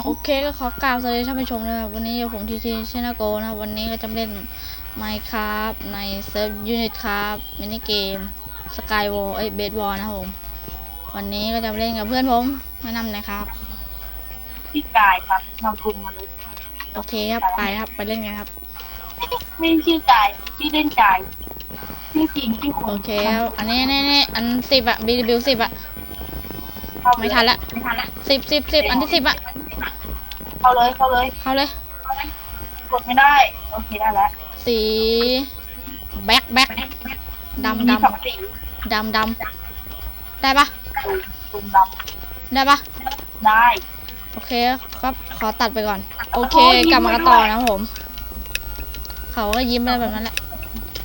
โอเคก็ขอกล่าวสวัสดีท่านผู้ชมนะครับ วันนี้อยู่ผมทีทีชนาโกนะครับ วันนี้ก็จะเล่น Minecraft ในเซิร์ฟ Unit ครับมินิเกม Skywall เอ้ย Bedwall นะครับผม วันนี้ก็จะมาเล่นกับเพื่อนผมแนะนำหนะครับ พี่กายครับนามคุณมาเลยโอเคครับ ไปครับไปเล่นกันครับ ไม่ชื่อกายชื่อเล่นกายชื่อจริงชื่อคุณโอเคครับอันนี้นี่นี่อันสิบอะ BW สิบอะเข้าเลยไม่ทันละไม่ทันละสิบสิบสิบอันที่สิบอะ เข้าเลยเข้าเลยเข้าเลย กดไม่ได้ โอเคได้แล้วสีแบ็คแบ็คดำมีดำสองสีดำดำได้ปะตูนตูนดได้ปะำได้ โอเคครับขอตัดไปก่อน โอเคกลับมากันต่อนะครับผม เขาก็ยิ้มไปแบบนั้นแหละ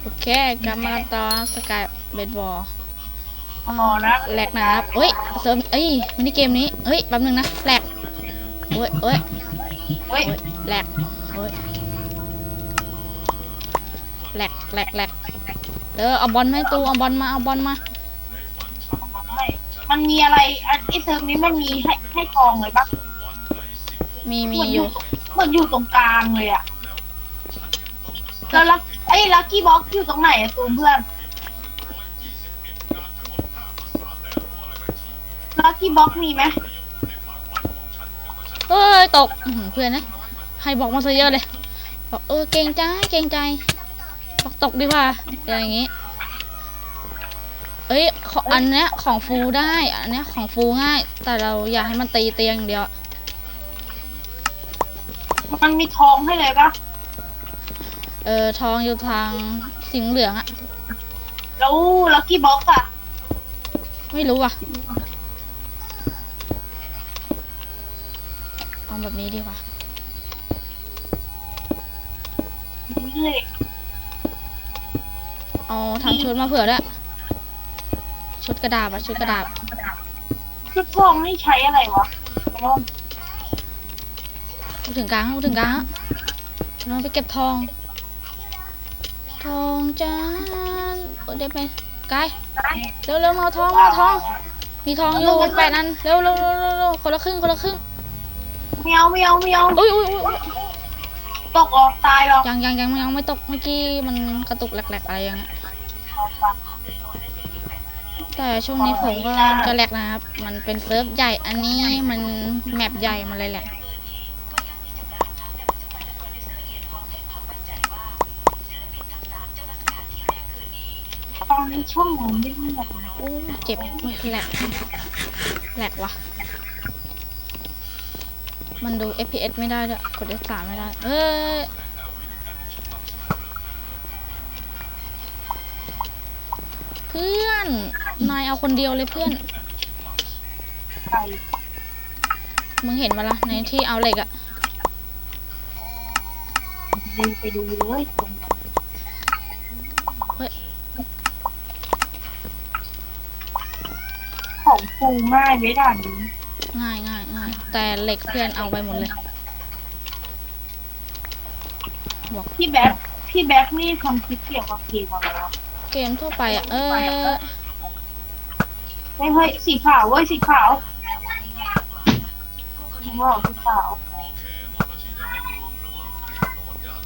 โอเคกลับมากันต่อสกายเบสบอล พอนะแหลกหนะครับเฮ้ยเสริมเอ้ยมินิเกมนี้เฮ้ย แป๊บนึงนะ แหลกเฮ้ยเฮ้ย เฮ้ยเฮ้ยแหลกเฮ้ยแหลกแหลกแหลกเออเอาบอลมาให้ตูเอาบอลมาเอาบอลมาไม่มันมีอะไรอันไอเซิร์ฟนี้มันมีให้ให้กองเลยปะมีมีเหมือนออยู่ยู่เหมือนอยู่ตรงกลางเลยอะแล้วลักไอ้ลักกี้บ็อกอยู่ตรงไหนอะตูนเพื่อนลักกี้บ็อกมีไหม เฮ้ยตกอื้อหือเพื่อนนะให้บอกมาซะเยอะเลย บอกเออเกรงใจเกรงใจบอกตกดีกว่าอย่างงี้เอ้ยขออันเนี้ยของฟูได้อันเนี้ยของฟูง่าย แต่เราอยากให้มันตีเตียงอย่างเดียวอะมันมีทองให้เลยปะเออทองอยู่ทางสีเหลืองอะแล้วลักกี้บ็อกอะไม่รู้อะ เอาแบบนี้ดีกว่าเรื่อยเอาทางชุดมาเผื่อด้วยชุดกระดาษอะชุดกระดาษชุดทองนี่ใช้อะไรวะเอาพูดถึงกลางพูดถึงกลางฮะเราไปเก็บทอง ทองจ้าโอ้เดี๋ยวไปกายเร็วเร็วมาเอาทองมาเอาทอง มีทองอยู่แปดอันเร็วเร็วเร็วเร็วเร็วคนละครึ่งคนละครึ่ง เมียวเมียวเมียวอุ้ยอุ้ยอุ้ยตกออกตายหรอกยังยังยังยังไม่ตกเมื่อกี้มันกระตุกแหลกๆอะไรอย่างเงี้ยแต่ช่วงนี้ผมก็จะแหลกนะครับ มันเป็นเซิร์ฟใหญ่อันนี้มันแมปใหญ่มาเลยแหละตอนนี้ช่องผมไม่เงียบเลยโอ้เจ็บไม่แหลกแหลกวะ มันดู FPS ไม่ได้ด้วยกด F3 ไม่ได้ เอ้ยเพื่อน นายเอาคนเดียวเลยเพื่อนใครมึงเห็นมาละในที่เอาเหล็กอะดูไปดูเลยตรงนั้นเฮ้ยของฟูง่ายไว้ด่านนี้ ง่ายง่ายง่ายแต่เหล็กเพื่อนเอาไปหมดเลยพี่แบ็คพี่แบ็คนี่ทำคลิปเกี่ยวกับเกมอะไรวะเกมทั่วไปอะเออเฮ้ยเฮ้ยสีขาวเว้ยสีขาวว้าวสีขาว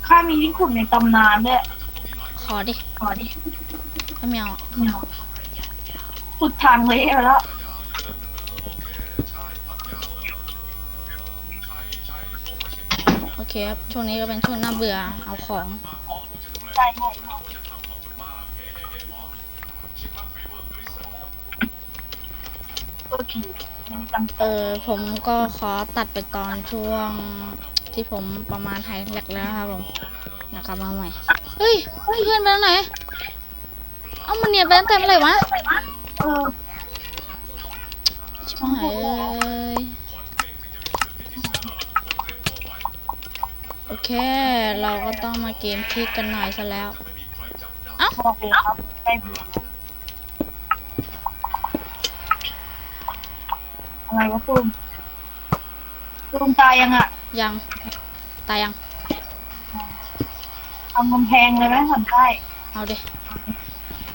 ข้ามีที่ขุดในตำนานด้วยขอดิขอดิไม่เอาอะขุดทางเละไปแล้ว โอ เคครับ ช่วงนี้ก็เป็นช่วงน่าเบื่อ เอาของใช่ใช่โอเคไม่ได้ตั้งใจเออผมก็ขอตัดไปตอนช่วงที่ผมประมาณไฮแลกแล้วนะครับผมนะครับมาใหม่ เฮ้ย เพื่อนไปแล้วไหน เอามันเนียนไปตั้งแต่เมื่อไหร่วะ เออชิบหายเอ้ยโอ เคเราก็ต้องมาเกมคลิกกันหน่อยซะแล้วบอกเลยครับใกล้เบื่ออะไรวะปุ้มปุ้มตายยังอะยัง ตายยัง ทำกำแพงเลยไหมสันใต้เอาดิ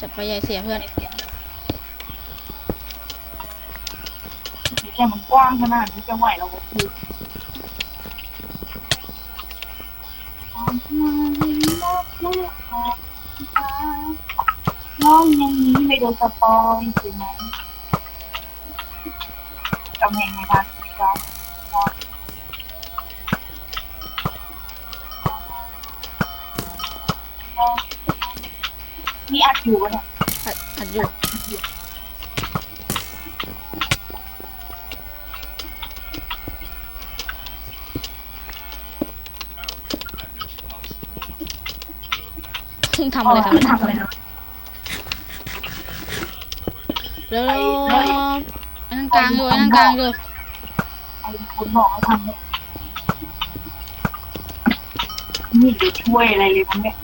จัดไปใหญ่เสียเพื่อนแต่มันกว้างขนาดนี้จะไหวเราก็คือ องยังนี้ไม่โดนสปอยใช่ไหมกำแพงไงคะเราเราเรานี่อัดอยู่วะเนี่ยอัดอัดอยู่ทำอะไรครับทำอะไรนะ เร็วๆอันนั้นกลางอยู่อันนั้นกลางอยู่ไอ้คนบอกเขาทำเนี่ยนี่จะช่วยอะไรเลยมั้งเนี่ย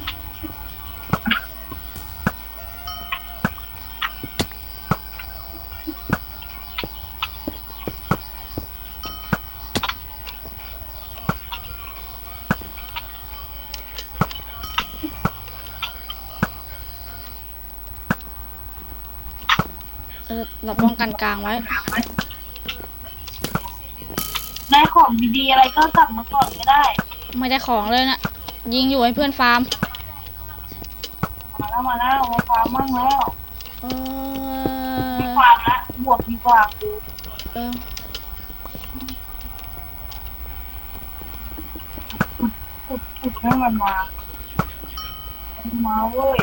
ออเราป้องกันกลางไว้ ได้ของดีๆอะไรก็กลับมาก่อนก็ได้ไม่ได้ของเลยนะยิงอยู่ให้เพื่อนฟาร์ม มาแล้วมาแล้วมาฟาร์มมั่งแล้วเอไม่อฟาร์มละบวกดีกว่าคือเออ ขุดขุดให้มันมามันมาเว้ย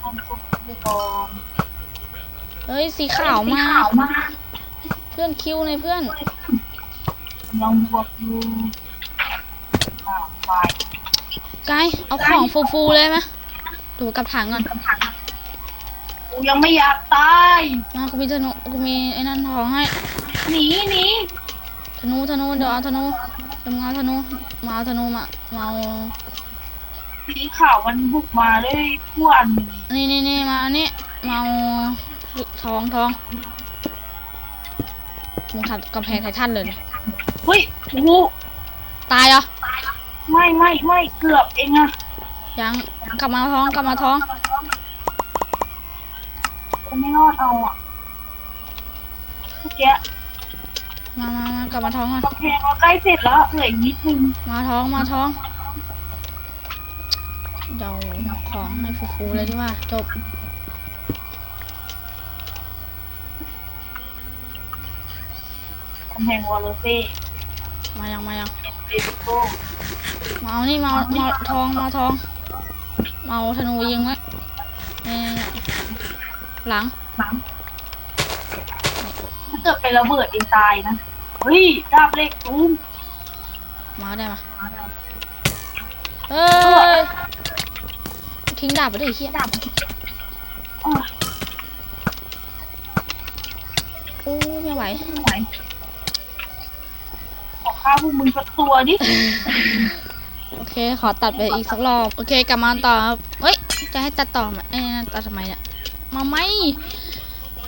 ทำขุดไปก่อน เฮ้ยสีขาวมาขาวมาก เพื่อนคิวในเพื่อนลองบวกดูอ่าไฟไกด์เอาของฟูๆเลยไหมดูกับถังก่อนกูยังไม่อยากตายมากูมีธนูกูมีไอ้นั่นทองให้หนีหนีธนูธนูเดี๋ยวเอาธนูเดี๋ยวมึงเอาธนูมาเอาธนูมามาเอาสีขาวมันบุกมาเลยทั่วอันหนึ่งนี่นี่นี่มาอันนี้มาเอา ทองทองมึงทำกำแพงไททันเลยนะเฮ้ยโอ้โหตายเหรอ ไม่ไม่ไม่เกือบเองอะยังกลับมาเอาท้องกลับมาท้องจะไม่รอดเอาอะเมื่อกี้มามามากลับมาท้องก่อนกำแพงเราใกล้เสร็จแล้วเหลืออีกนิดนึงมาท้องมาท้องเดาของให้ฟูๆเลยดีกว่าจบ แพงวอลเลเซ่มายังมายังเอสเปโก้มาเอานี่มาเอามาเอาทองมาเอาทองมาเอาธนูยิงไว้นี่นี่นี่หลังสามถ้าเกิดเป็นระเบิดเองตายนะ เฮ้ยดาบเหล็กตูมมาได้มาเฮ้ยทิ้งดาบไปดิไอ้เฮียดาบอ้าวโอ้ไม่ไหว ไม่ไหวขอ ฆ่าพวกมึงสักตัวดิโอเค ขอตัดไปอีกสักรอบ โอเค กลับมาต่อครับเฮ้ย จะให้ตัดต่อไหมเอ้ยตัดทำไมเนี่ย มาไหม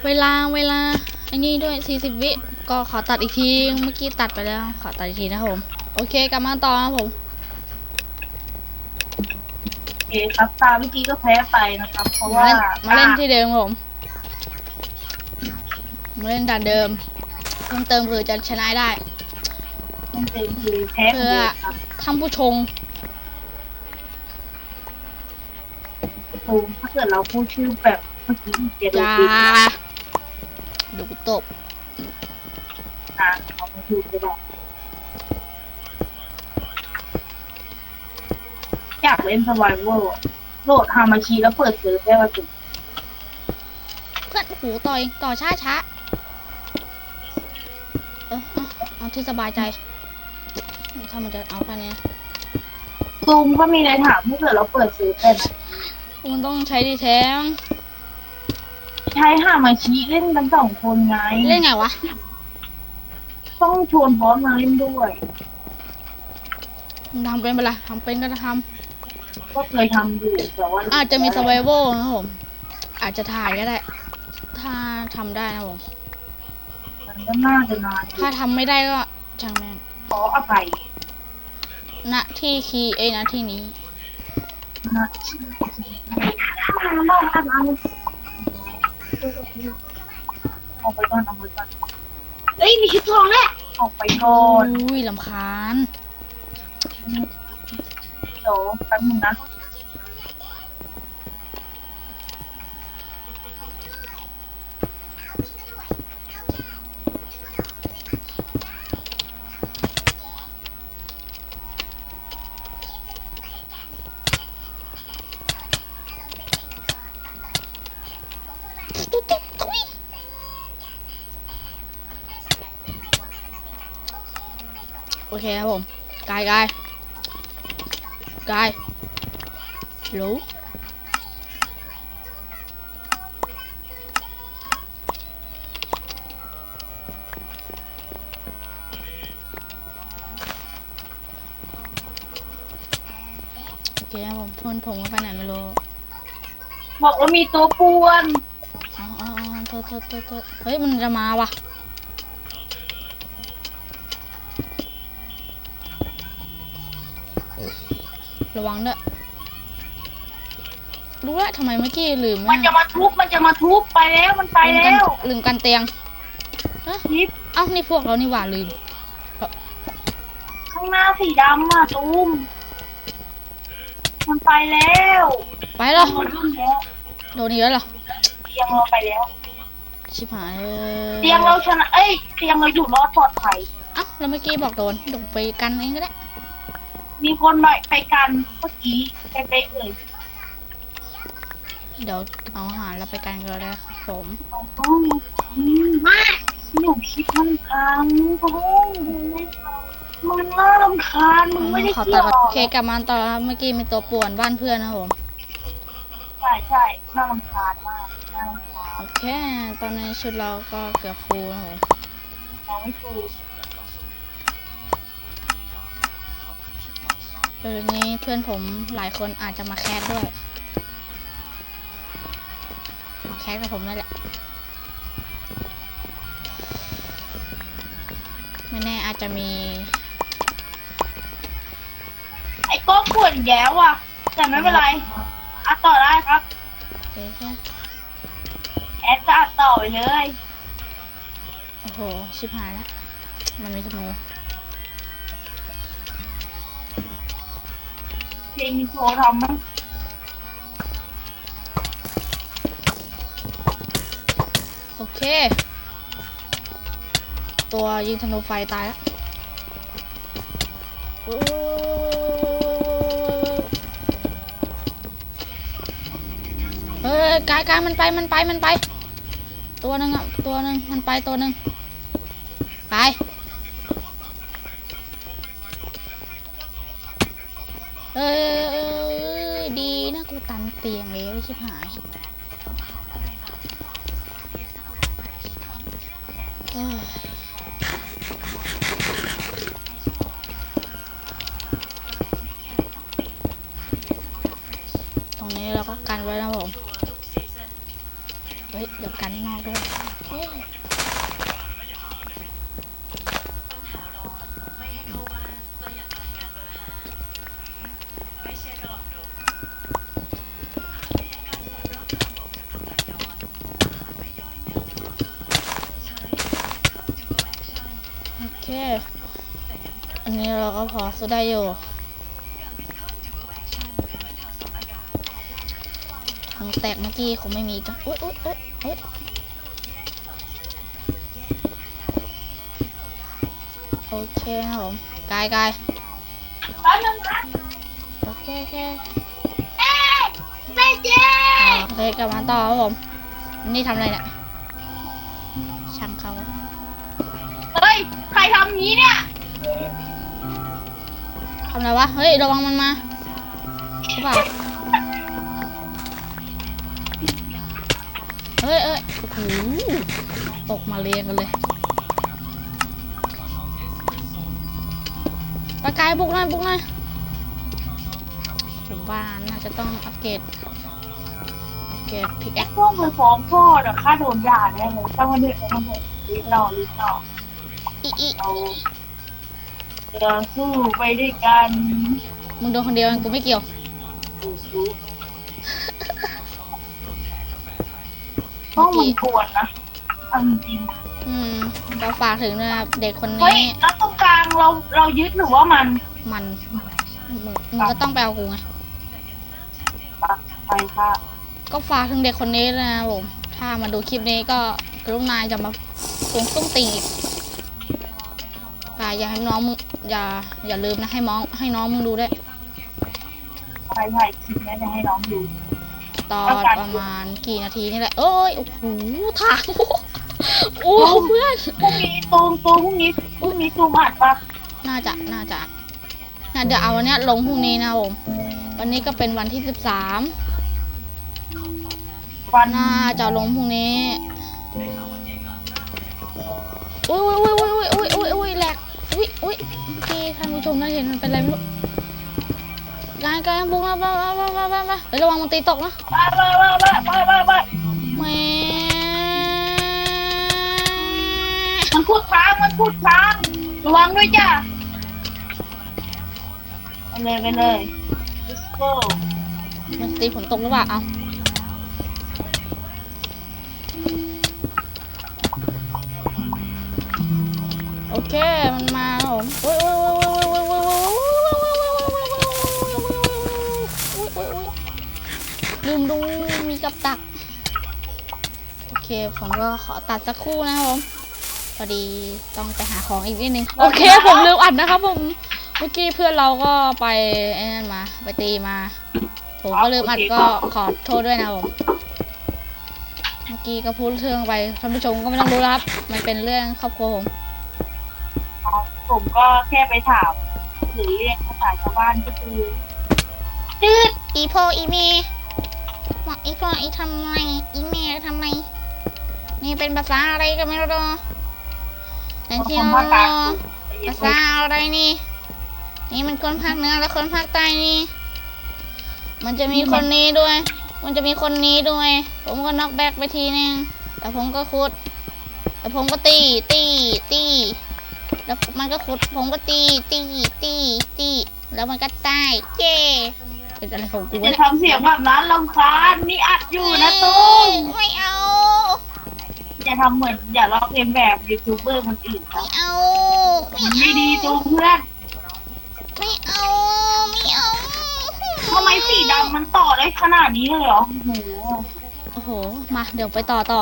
เวลา เวลาไอ้นี่ด้วย 40 วิ ก็ขอตัดอีกที เมื่อกี้ตัดไปแล้ว ขอตัดอีกทีนะครับผม โอเค กลับมาต่อครับผม โอเคครับ ตาเมื่อกี้ก็แพ้ไปนะครับ เพราะว่าเล่นมาเล่นที่เดิมครับผม มาเล่นด่านเดิม เพิ่มเติมคือจะชนะได้ เล่นเต็มคือแพ้เหมือนเดิมครับท่านผู้ชงตูมถ้าเกิดเราพูดชื่อแบบเมื่อกี้จะโดอนย่าตีนะเดูกูตบเราไม่พูดก็ได้อยากเล่นสไวเวอร์โหลดฮามาชีแล้วเปิดเซิร์ฟได้ว่าจุดเพื่อนหูต่อยต่อช้าช้าเออเอาเอาที่สบายใจ ถ้ามันจะเอาแค่นี้ซูมก็มีอะไรถามถ้าเกิดเราเปิดเซิร์ฟได้ไหมมันต้องใช้ดีแทงใช้ฮามาชีเล่นกันสองคนไงเล่นไงวะ ต้องชวนบอสมาเล่นด้วย มึงทำเป็นไปละทำเป็นก็ทก็เคยทำอยู่แต่ว่าำอาจจะมีส u r v i v a l นะครับผม อาจจะถ่ายก็ได้ ถ้าทำได้นะผม มันก็น่าจะนานอยู่ถ้าทำไม่ได้ก็ช่างแม่งขออภัย ณที่คีย์เอ้ยณที่นี้นะบ้าบ้าบ้าเอาไปก่อนเอาไปก่อนเอ้ยมีชุดทองแล้วออกไปก่อนอุ้ยลำคาญเดี๋ยวแป๊บนึงนะ เคครับผมกายกายกายรู้โอเคครับผมเพื่อนผมก็ไปไหนไม่รู้บอกว่ามีตัวป่วนอ๋ออ๋ออ๋อโทษโทษโทษโทษเฮ้ย มันจะมาว่ะ ระวังด้วยรู้แล้วทำไมเมื่อกี้ลืมมันจะมาทุบมันจะมาทุบไปแล้วมันไปลืมแล้กันวลืมกันเตียงเอ้าทิปเอ้านี่พวกเรานี่หว่าลืม ข้างหน้าสีดำอะตูมมันไปแล้วไปแล้วมันรุ่นแล้วโดนอีกแล้วเหรอเตียงเราไปแล้ว ชิบหายเออเตียงเราชนะเอ้ยเตียงเราอยู่รอดปลอดภัยเอ้าแล้วเมื่อกี้บอกโดนโดนไปกันเองก็ได้ มีคนหน่อยไปกันเมื่อกี้ไปไปเอ่ยเดี๋ยวเอาอาหารเราไปกันก็ได้ครับผมอ๋อมาหนูคิดมันพังโอ้ยมันน่ารำคาญมึงไม่ได้ขอเกี่ตัยดวโอเคกลับมาต่อครับเมื่อกี้มีตัวป่วนบ้านเพื่อนนะครับผม ใช่ใช่น่ารำคาญมากน่ารำคาญโอเค ตอนนี้ชุดเราก็เกือบฟูลนะครับผมเราไม่ถูก เดี๋ยวนี้เพื่อนผมหลายคนอาจจะมาแคสด้วย มาแคสกับผมนั่นแหละ ไม่แน่อาจจะมี ไอ้ก้องปวดอีกแล้วอะ แต่ไม่เป็นไรอัดต่อได้ครับเอ๊ะแค่แอดจะอัดต่อไปเลย โอ้โห ชิบหายแล้ว มันมีธนูเลงโชว์ทำมั้งโอเค ตัวยิงธนูไฟตายแล้วโอ้ยกายกายมันไปมันไปมันไป ตัวหนึ่งอะตัวหนึ่งมันไปตัวหนึ่งไป ตรงนี้เราก็กันไว้นะผม เฮ้ย เดี๋ยวกันข้างนอกด้วย ก็พอสู้ได้อยู่ทางแตกเมื่อกี้คงไม่มีกันโอ๊ยโอ๊ยโอ๊ยโอ๊ยโอเคนะผมกายกายแป๊บนึงนะโอเคโอเคเอ๊ะแม่เจ๊โอเคกลับมาต่อครับผม นี่ทำอะไรเนี่ย อะไรวะ เฮ้ย ระวังมันมาหรือเปล่าเฮ้ยเอ้ยโอ้โหตกมาเรียงกันเลยปากกายบุกหน่อยบุกหน่อยผมว่าน่าจะต้องอัปเกรดอัปเกรดพิกแอคพวกมือฟ้องพ่อเดี๋ยวข้าโดนด่าแน่เลยต้องมาเดือดต้องมารีบต่อรีบต่ออีอี เราจะสู้ไปด้วยกันมึงโดนคนเดียวกูไม่เกี่ยว สู้ต้องมันปวดนะเอาจริงอืมเราฝากถึงนะครับเด็กคนๆเฮ้ยนี้แล้วตรงกลางเราเรายึดหรือว่ามันมันมึงมึงก็ต้องไปเอากูไง ปักไปค่ะก็ฝากถึงเด็กคนนี้เลยนะครับผม ถ้ามาดูคลิปนี้ก็กรุณาจะมาทวงตุ้งติงอีก อ่าอย่าให้น้องมึงอย่าอย่าลืมนะให้น้องให้น้องมึงดูด้วย ใช่ใช่คลิปนี้จะให้น้องดู ตอนประมาณกี่นาทีนี่แหละ เอ้ย โอ้โหทางโอ้โหเพื่อน พรุ่งนี้ตูมตูมพรุ่งนี้พรุ่งนี้ตูมอัดปะน่าจะ น่าจะน่าเดี๋ยวเอาวันเนี้ยลงพรุ่งนี้นะครับผม วันนี้ก็เป็นวันที่สิบสามวันน่าจะลงพรุ่งนี้อุ้ยอุ้ยอุ้ยอุ้ยอุ้ยอุ้ย ที่ท่านผู้ชมได้เห็นมันเป็นอะไรไม่รู้กายกายบุ้งมามามามามามาเฮ้ยระวังมันตีตกนะบ้าบ้าบ้าบ้าบ้าบ้าบ้าแหม่มันพูดค้างมันพูดค้างระวังด้วยจ้ะไปเลยไปเลย let's go มันตีฝนตกหรือเปล่าเอาโอเค มันมาแล้วผมโอ้ยโอ้ย ลืมดูมีกับตัก โอเคผมก็ขอตัดสักครู่นะครับผมพอดีต้องไปหาของอีกนิดนึงโอเค ผมลืมอัดนะครับผมเมื่อกี้เพื่อนเราก็ไปไอ้นั่นมาไปตีมา ผมก็ลืมอัดก็ขอโทษด้วยนะครับผมเมื่อกี้ก็พูดเรื่องไปท่านผู้ชมก็ไม่ต้องรู้แล้วครับ มันเป็นเรื่องครอบครัวผมผมก็แค่ไปถามหรือเรียกภาษาชาวบ้านก็คือจืดอีโพอีเม บอกอีโพอีทำไมอีเมทำไมนี่เป็นภาษาอะไรก็ไม่รู้แต่ที่คนเราภาคกลางภาษาอะไรนี่ นี่มันคนภาคเหนือและคนภาคใต้นี่ มันจะมีคนนี้ด้วย มันจะมีคนนี้ด้วย ผมก็น็อกแบ็กไปทีนึงแต่ผมก็คุด แต่ผมก็ตีตีตีแล้วมันก็ขุด ผมก็ตีตีตีตีแล้วมันก็ตายเย้ เป็นอะไรของกูจะวะเนี่ยทำเสียงแบบนั้นลำคาญนี่อัดอยู่นะตุ้มไม่เอาจะทำเหมือนอย่าลอกเลียนแบบยูทูบเบอร์คนอื่นครัไม่บเอามันไม่ดีตุ้มเพื่อนไม่เอาไม่เอาทำไมสีดำมันต่อได้ขนาดนี้เลยเหรอโอ้โหโอ้โห มาเดี๋ยวไปต่อต่อ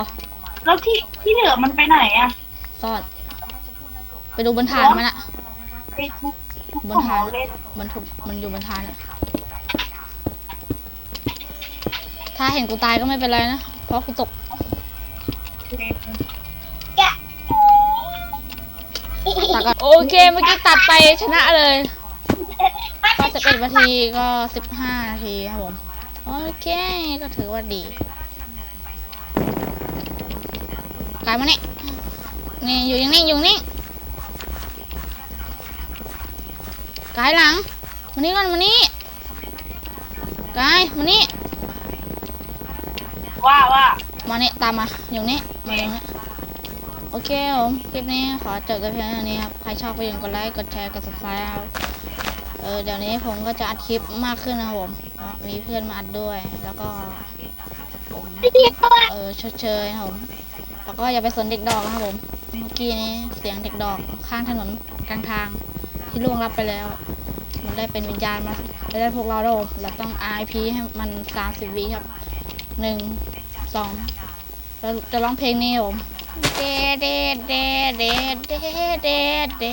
แล้วที่ที่เหลือมันไปไหนอะซ่อนไปดูบนฐานมันอะไอ้ทุกทุกบขนองฐานเล่นมันถูกมันอยู่บนฐานอะ ถ้าเห็นกูตายก็ไม่เป็นไรนะ เพราะกูตก ตัดก่อนโอเค เมื่อกี้ตัดไปชนะเลย ก็สิบเอ็ดนาทีก็สิบห้านาทีครับผม โอเค ก็ถือว่าดีกายมานี่นี่อยู่ย่างนี้อยู่นี่กายหลังมานี่ก่อนมานี่กายมานี่ ว่าว่ามาเนี่ยตามมาอยู่นี่มาอยู่นี่โอเคผมคลิปนี้ขอจบแต่เพียงเท่านี้ครับใครชอบก็อย่าลืมกดไลค์กดแชร์กด subscribe ครับเออเดี๋ยวนี้ผมก็จะอัดคลิปมากขึ้นนะครับผมเพราะมีเพื่อนมาอัดด้วย แล้วก็ผมเออชดเชยนะครับผมแล้วก็อย่าไปสนเด็กดอกนะครับผมเมื่อกี้นี้เสียงเด็กดอกข้างถนนกลางทางที่ล่วงลับไปแล้ว มันได้เป็นวิญญาณมาแล้วได้พวกเราแล้วผมเราต้อง RIP ให้มัน 30วิครับ หนึ่งสองเราจะร้องเพลงนี้ผมเดเดเดเดเดเดเด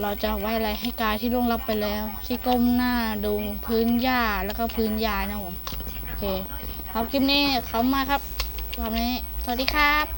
เราจะไว้อะไรให้กายที่ล่วงลับไปแล้ว ที่ก้มหน้าดูพื้นหญ้าแล้วก็พื้นยานะผมโอเคครับคลิปนี้เขามาครับคำนี้สวัสดีครับ